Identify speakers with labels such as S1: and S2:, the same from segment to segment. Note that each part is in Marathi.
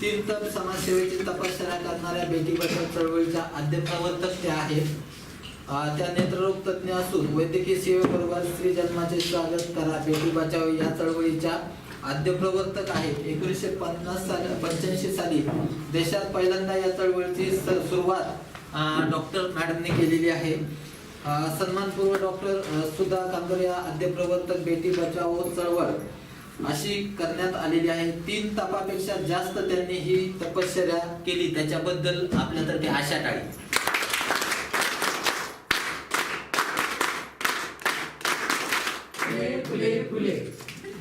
S1: तीन तप समाजसेवेची तपश्चर्या करणाऱ्या बेटी बचाव चळवळीच्या अध्यप्रवर्तक त्या आहेत. त्या नेत्ररोग तज्ज्ञ असून वैद्यकीय सेवेबरोबर स्त्री जन्माचे स्वागत करा बेटी बचाव या चळवळीच्या अध्यप्रवर्तक आहेत. एकोणीसशे पन्नास साली पंच्याऐंशी साली देशात पहिल्यांदा या चळवळीची सुरुवात डॉक्टर मॅडमने केलेली आहे. सन्मानपूर्व डॉक्टर सुधा कांदोर या अध्यप्रवर्तक बेटी बचाव चळवळ अशी करण्यात आलेली आहे. तीन तपापेक्षा जास्त त्यांनी ही तपश्चर्या केली. त्याच्याबद्दल आपल्यातर्फे आशा टाळी.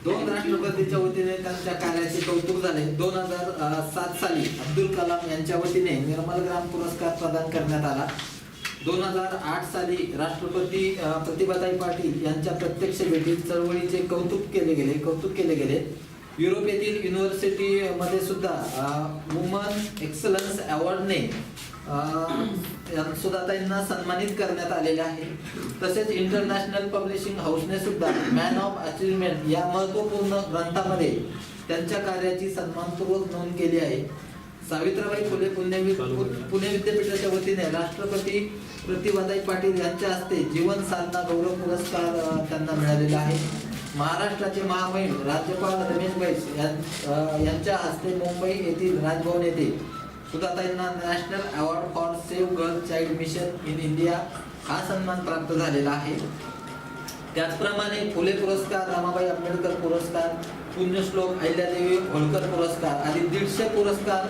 S1: दोन राष्ट्रपतीच्या वतीने त्यांच्या कार्याचे कौतुक झाले. दोन हजार सात साली अब्दुल कलाम यांच्या वतीने निर्मल ग्राम पुरस्कार प्रदान करण्यात आला. दोन हजार आठ साली राष्ट्रपती प्रतिभाताई पाटील यांच्या प्रत्यक्ष भेटीत चळवळीचे कौतुक केले गेले कौतुक केले गेले. युरोप येथील युनिव्हर्सिटी मध्ये सुद्धा वुमन एक्सलन्स अवॉर्डने सुधाताईंना सन्मानित करण्यात आलेले आहे. तसेच इंटरनॅशनल पब्लिशिंग हाऊसने सुद्धा मॅन ऑफ अचिव्हमेंट या महत्त्वपूर्ण ग्रंथामध्ये त्यांच्या कार्याची सन्मानपूर्वक नोंद केली आहे. सावित्रीबाई फुले पुणे पुणे विद्यापीठाच्या वतीने राष्ट्रपती प्रतिभाताई पाटील यांच्या हस्ते जीवन साधना गौरव पुरस्कार त्यांना मिळालेला आहे. महाराष्ट्राचे महामहिम राज्यपाल रमेश बैस यांच्या हस्ते मुंबई येथील राजभवन येथे सुधाताईंना national award for save girl child mission in India हा सन्मान प्राप्त झालेला आहे. त्याचप्रमाणे फुले पुरस्कार रमाबाई आंबेडकर पुरस्कार पुण्यश्लोक अहिल्यादेवी होळकर पुरस्कार आदी दीडशे पुरस्कार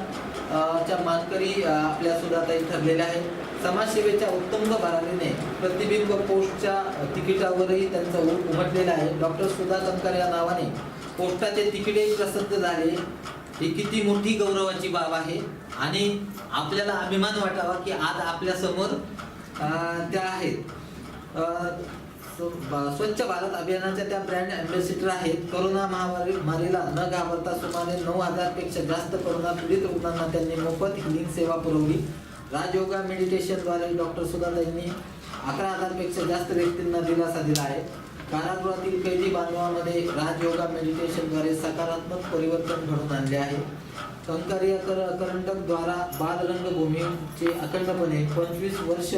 S1: च्या मानकरी आपल्या सुधाताई ठरलेल्या आहेत. समाजसेवेच्या उत्तुंग भरारीने प्रतिबिंब पोस्टच्या तिकिटावरही त्यांचं उ- उमटलेला आहे. डॉक्टर सुधा कंकर या नावाने पोस्टाचे तिकीटही प्रसिद्ध झाले. ही किती मोठी गौरवाची बाब आहे. आणि आपल्याला अभिमान वाटावा की आज आपल्यासमोर त्या आहेत. स्वच्छ भारत अभियानाच्या त्या ब्रँड अँबॅसिडर आहेत. करोना महामारी मारीला न घाबरता सुमारे नऊ हजारपेक्षा जास्त करोना पीडित रुग्णांना त्यांनी मोफत हिलिंग सेवा पुरवली. राजयोगा मेडिटेशनद्वारे डॉक्टर सुधाताईंनी अकरा हजारपेक्षा जास्त व्यक्तींना दिलासा दिला आहे. कारागृहातील कैदी बांधवामध्ये राजयोगा मेडिटेशनद्वारे सकारात्मक परिवर्तन घडून आणले आहे. कंकारिया कर करंटकद्वारा बालरंगभूमीचे बाल अखंडपणे पंचवीस वर्ष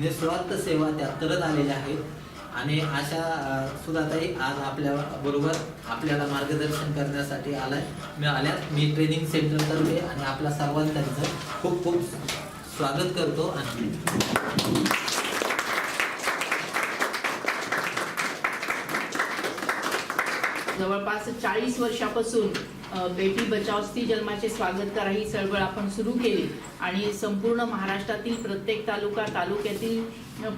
S1: निस्वार्थ सेवा त्या करत आलेल्या आहेत. आणि अशा सुधाताई आज आपल्या बरोबर आपल्याला मार्गदर्शन करण्यासाठी आलाय. मी आल्यात. मी ट्रेनिंग सेंटर तर्फे आणि आपल्या सर्वांचं खूप खूप स्वागत करतो आणि
S2: जवळपास चाळीस वर्षापासून बेटी बचाव स्त्री जन्माचे स्वागत करा ही चळवळ आपण सुरू केली. आणि संपूर्ण महाराष्ट्रातील प्रत्येक तालुका तालुक्यातील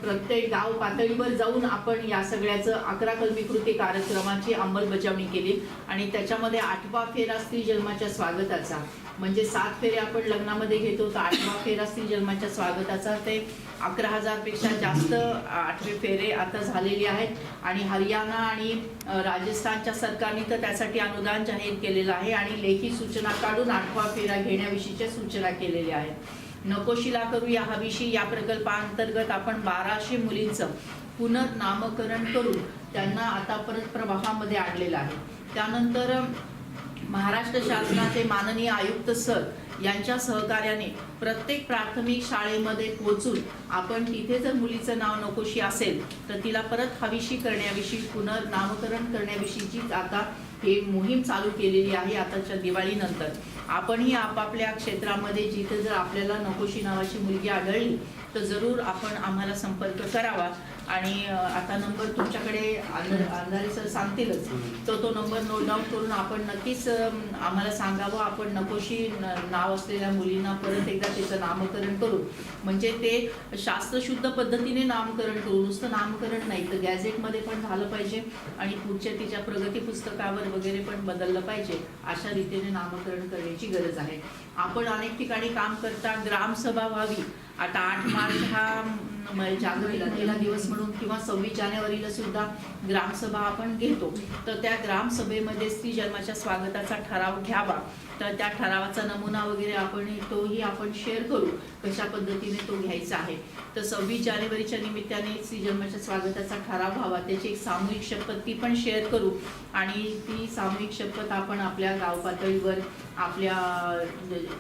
S2: प्रत्येक गाव पातळीवर जाऊन आपण या सगळ्याचं अकरा कलमीकृती कार्यक्रमाची अंमलबजावणी केली. आणि त्याच्यामध्ये आठवा फेरा स्त्री जन्माच्या स्वागताचा. म्हणजे सात फेरे आपण लग्नामध्ये घेतो तर आठवा फेरा स्त्री जन्माच्या स्वागताचा ते अकरा हजारपेक्षा जास्त आठवे फेरे आता झालेले आहेत. आणि हरियाणा आणि राजस्थानच्या सरकारने तर त्यासाठी अनुदान जाहीर केलेलं आहे आणि लेखी सूचना काढून आठवा फेरा घेण्याविषयीच्या सूचना केलेल्या आहेत. नकोशिला करू या हविषयी या प्रकल्पाअंतर्गत आपण बाराशे मुलींचं पुनर्नामकरण करून त्यांना आता परत प्रवाहामध्ये आणलेलं आहे. त्यानंतर महाराष्ट्र शासनाचे माननीय आयुक्त सर यांच्या सहकार्याने प्रत्येक प्राथमिक शाळेमध्ये पोहोचून आपण तिथे जर मुलीचं नाव नकोशी असेल तर तिला परत हवीशी करण्याविषयी पुनर्नामकरण करण्याविषयीची आता हे मोहीम चालू केलेली आहे आताच्या दिवाळीनंतर. आपणही आपापल्या क्षेत्रामध्ये जिथे जर आपल्याला नकोशी नावाची मुलगी आढळली तर जरूर आपण आम्हाला संपर्क करावा. आणि आता नंबर तुमच्याकडे अंध- अंधारे सर सांगतीलच. तो तो नंबर नोट डाऊन करून आपण नक्कीच आम्हाला सांगावं. आपण नकोशी नाव असलेल्या मुलींना परत एकदा तिचं नामकरण करू. म्हणजे ते शास्त्रशुद्ध पद्धतीने नामकरण करू. नुसतं नामकरण नाही तर गॅझेटमध्ये पण झालं पाहिजे आणि पुढच्या तिच्या प्रगती पुस्तकावर वगैरे पण बदललं पाहिजे. अशा रीतीने नामकरण करण्याची गरज आहे. आपण अनेक ठिकाणी काम करता ग्रामसभा व्हावी. आता आठ मार्च हा म्हणजे म, जागतिक दिवस म्हणून किंवा सव्वीस जानेवारीला सुद्धा ग्रामसभा आपण घेतो. तर त्या ग्रामसभेमध्ये स्त्री जन्माच्या स्वागताचा ठराव घ्यावा. तर त्या ठरावाचा नमुना वगैरे आपण तोही आपण शेअर करू. कशा पद्धतीने तो घ्यायचा आहे. तर सव्वीस जानेवारीच्या निमित्ताने स्त्री जन्माच्या स्वागताचा ठराव व्हावा. त्याची एक सामूहिक शपथ ती पण शेअर करू. आणि ती सामूहिक शपथ आपण आपल्या गाव पातळीवर आपल्या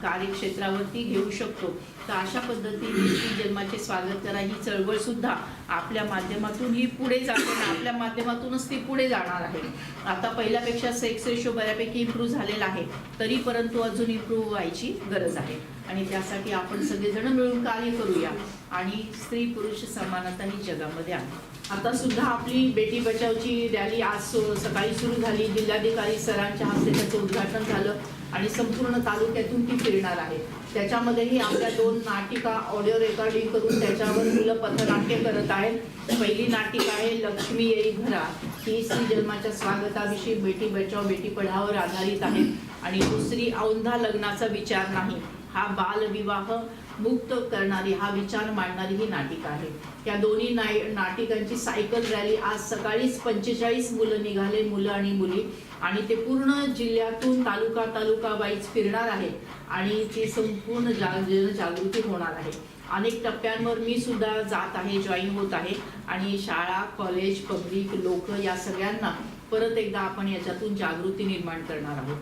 S2: कार्यक्षेत्रावरती घेऊ शकतो. तर अशा पद्धतीने श्री जन्माचे स्वागत करा. ही चळवळ सुद्धा आपल्या माध्यमातून ही पुढे जाते आपल्या माध्यमातूनच ती पुढे जाणार आहे. आता पहिल्यापेक्षा सेक्स रेशो बऱ्यापैकी इम्प्रूव्ह झालेला आहे. तरी परंतु अजून इम्प्रूव्ह व्हायची गरज आहे. आणि त्यासाठी आपण सगळेजण मिळून कार्य करूया. आणि स्त्री पुरुष समानता ही जगामध्ये आहे आता सुद्धा आपली बेटी बचावची रॅली आज सकाळी सुरू झाली. जिल्हाधिकारी सरांच्या हस्ते त्याचं उद्घाटन झालं आणि संपूर्ण तालुक्यातून ती फिरणार आहे. त्याच्यामध्येही आपल्या दोन नाटिका ऑडिओ रेकॉर्डिंग करून त्याच्यावर मुलं पथनाट्य करत आहेत. पहिली नाटिका आहे लक्ष्मी येई घरा. ही श्री जन्माच्या स्वागताविषयी बेटी बचाव बेटी पढावर आधारित आहे. आणि दुसरी औंधा लग्नाचा विचार नाही. हा बालविवाह मुक्त करणारी हा विचार मांडणारी ही नाटिका आहे. या दोन्ही नाय नाटिकांची सायकल रॅली आज सकाळीच पंचेचाळीस मुलं निघाले मुलं आणि मुली. आणि ते पूर्ण जिल्ह्यातून तालुका तालुका वाईज फिरणार आहे आणि ती संपूर्ण जा जनजागृती होणार आहे. अनेक टप्प्यांवर मी सुद्धा जात आहे जॉईन होत आहे. आणि शाळा कॉलेज पब्लिक लोक या सगळ्यांना परत एकदा आपण याच्यातून जागृती निर्माण करणार आहोत.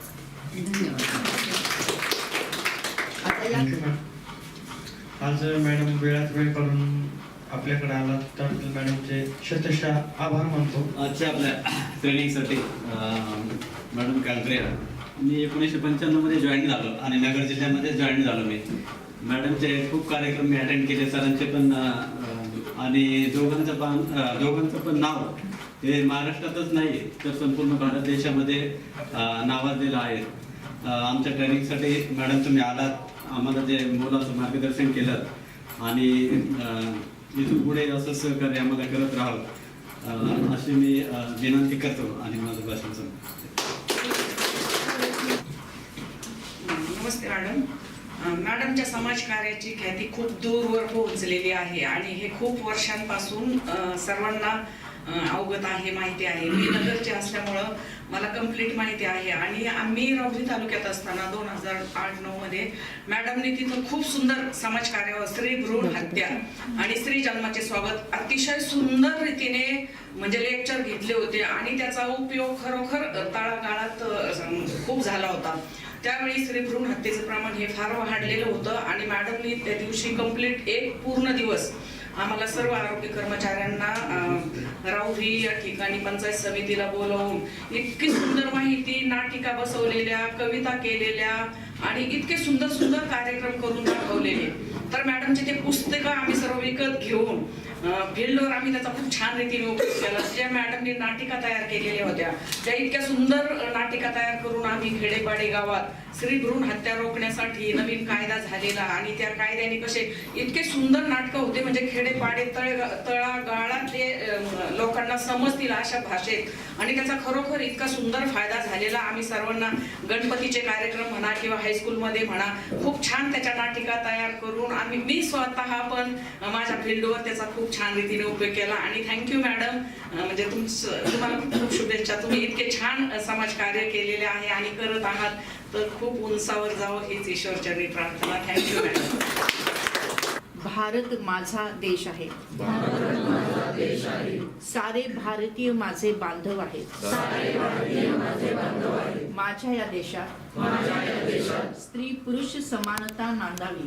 S2: आता या.
S3: आज मॅडम वेळात वेळ काढून आपल्याकडे आला. तर मॅडमचे शतशा आभार मानतो.
S4: आजच्या आपल्या ट्रेनिंगसाठी मॅडम कॅल्ट्रिया मी एकोणीसशे पंच्याण्णवमध्ये जॉईन झालो आणि नगर जिल्ह्यामध्ये जॉईन झालो मी. मॅडमचे खूप कार्यक्रम मी अटेंड केले सरांचे पण आणि दोघांचं पण दोघांचं पण नाव हे महाराष्ट्रातच नाही तर संपूर्ण भारत देशामध्ये नावाजलेलं आहे. आमच्या ट्रेनिंगसाठी मॅडम तुम्ही आलात. आम्हाला जे मुलाचं मार्गदर्शन केलं आणि अं, इथून पुढे असं सहकार्य आम्हाला करत राहावं अशी मी विनंती करतो आणि माझं भाषण
S5: नमस्ते मॅडम. मॅडमच्या मॅडमच्या समाजकार्याची ख्याती खूप दूरवर पोहोचलेली आहे आणि हे खूप वर्षांपासून सर्वांना अवगत आहे माहिती आहे. मी नगरचे असल्यामुळं मला कंप्लीट माहिती आहे. आणि आम्ही राहुरी तालुक्यात असताना दोन हजार आठ नऊ मध्ये मॅडमने तिथं खूप सुंदर समाज कार्यावर स्त्री भ्रूण हत्या आणि स्त्री जन्माचे स्वागत अतिशय सुंदर रीतीने म्हणजे लेक्चर घेतले होते. आणि त्याचा उपयोग खरोखर तळागाळात खूप झाला होता. त्यावेळी स्त्री भ्रूण हत्येचं प्रमाण हे फार वाढलेलं होतं आणि मॅडमनी त्या दिवशी कंप्लीट एक पूर्ण दिवस आम्हाला सर्व आरोग्य कर्मचाऱ्यांना अं, राहुरी या ठिकाणी पंचायत समितीला बोलवून इतकी सुंदर माहिती नाटिका बसवलेल्या कविता केलेल्या आणि इतके सुंदर सुंदर कार्यक्रम करून दाखवलेले. तर मॅडमचे ते पुस्तकं आम्ही सर्व विकत घेऊन फील्डवर आम्ही त्याचा खूप छान रीतीने उपयोग केला. ज्या मॅडमने नाटिका तयार केलेल्या होत्या. त्या इतक्या सुंदर नाटिका तयार करून आम्ही खेडेपाडे गावात स्त्री भ्रूण हत्या रोखण्यासाठी नवीन कायदा झालेला आणि त्या कायद्याने कसे इतके सुंदर नाटकं होते. म्हणजे खेडेपाडे तळ तळागाळातले लोकांना समजतील अशा भाषेत. आणि त्याचा खरोखर इतका सुंदर फायदा झालेला. आम्ही सर्वांना गणपतीचे कार्यक्रम म्हणा किंवा हायस्कूलमध्ये म्हणा खूप छान त्याच्या नाटिका तयार करून आम्ही मी स्वतः पण माझ्या फील्डवर त्याचा खूप छान रीतीने उपयोग केला. आणि थँक्यू मॅडम म्हणजे तुमचं तुम्हाला खूप खूप शुभेच्छा. तुम्ही इतके छान समाज कार्य केलेले आहे आणि करत आहात तर खूप उंचावर जावं हीच ईश्वरचरणी प्रार्थना. थँक्यू मॅडम
S2: भारत माझा देश आहे. सारे भारतीय माझे बांधव आहेत. माझ्या या देशात स्त्री पुरुष समानता नांदावी.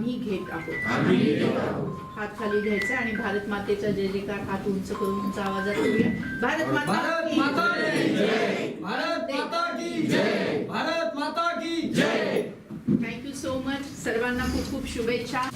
S2: घेत आहोत. हात खाली घ्यायचा आणि भारत मातेचा जय जयकार हात उंच करून उंच आवाजात करूया भारत माता
S6: भारत
S2: की
S6: माता की
S2: जय.
S6: जय. भारत माता की जय. भारत माता की जय.
S2: थँक्यू सो मच सर्वांना खूप खूप शुभेच्छा.